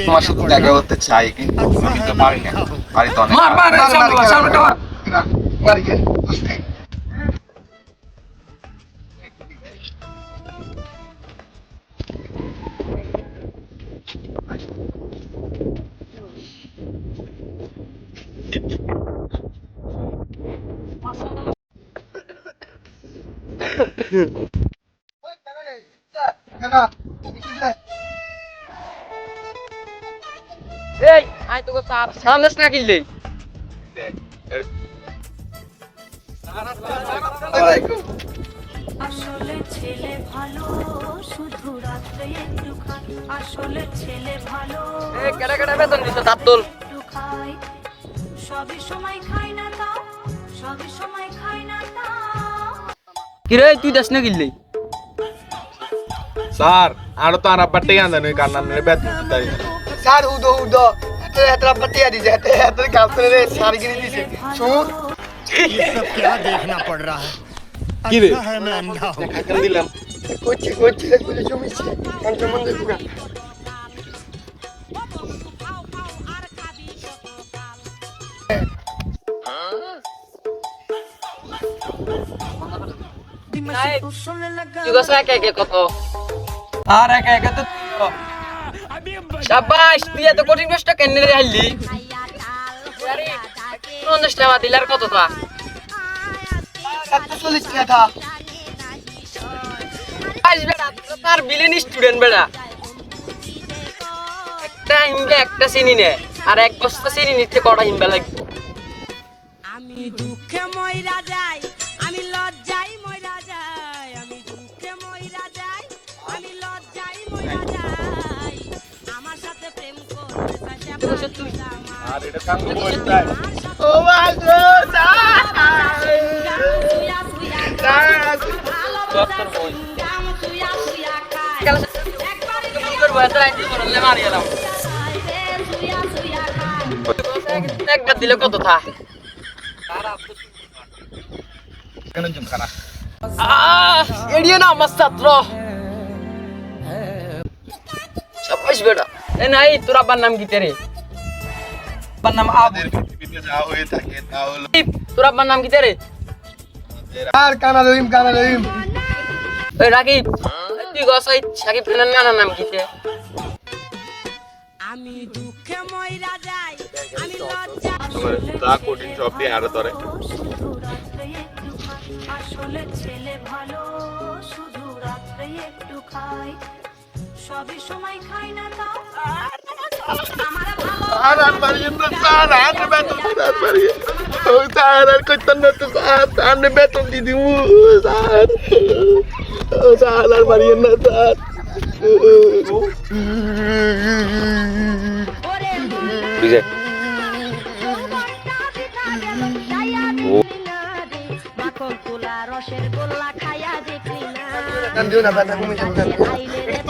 তোমার সাথে দেখা করতে চাই কিন্তু পারি না পারি তো অনেক মার মার সামনে সামনে মার মার এই আই তোকে তার সামনে না কিনলে আসলে ছেলে ভালো শুধু একটু খায়। আসলে ছেলে ভালো এই কেডা কেডা বেতন দিছ তার তোল সবই সময় খায় না তাও সবই সময় খায় না তাও কিরে তুই দাস না গিললি স্যার আর তো আর আব্বার থেকে আনলেন ওই কান্না মেরে বেত তাই স্যার উদো উদো। হাতে হাতে আব্বার থেকে দিছে হাতে হাতে রে স্যার গিরে দিছে। শুন। ये सब क्या देखना पड़ रहा है किरे मैं अंधा हूं दिलम कुछ कुछ कुछ जो मिसे कौन से मंदिर আর একা একা তো সাবাস তুই এত কঠিন কষ্ট কেন রে হাইলি পঞ্চাশ টাকা দিলার কত তা এত চল্লিশ টাকা আইস বেড়া তার বিলেন স্টুডেন্ট বেড়া একটা হিমবে একটা চিনি নে আর এক বস্তা চিনি নিতে কটা হিমবা লাগবে আমি দুঃখে ময়রা যাই একবার দিলে কত থা? এড়িয়ে না আমার ছাত্র। সাবাস বেটা এ নাই তোর আব্বার নাম কি তেরে আব্বার নাম আবু পৃথিবীতে যা হয়ে থাকে তা হলো তোর আব্বার নাম কি তেরে আর কানা রহিম কানা রহিম ওই রাকিব তুই গসাই সাকিব খানের নানার নাম কি তে আমি দুঃখে ময়রা যাই আমি লজ্জা যা কঠিন সব দিয়ে আরও ধরে আসলে ছেলে ভালো শুধু রাত্রে একটু খায়। সবই সময় খায় না তাও। আর আর মারিয়ে না স্যার আর বেতন স্যার মারিয়ে ও স্যার আর করতেন না তো স্যার আর বেতন দিয়ে দিব স্যার ও স্যার আর মারিয়ে না স্যার বুঝে রসের গোল্লা খায়া দেখলি না কান দিও না ব্যথা কমে যাবে কান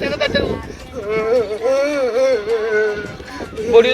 দিব আই কাইলে বডি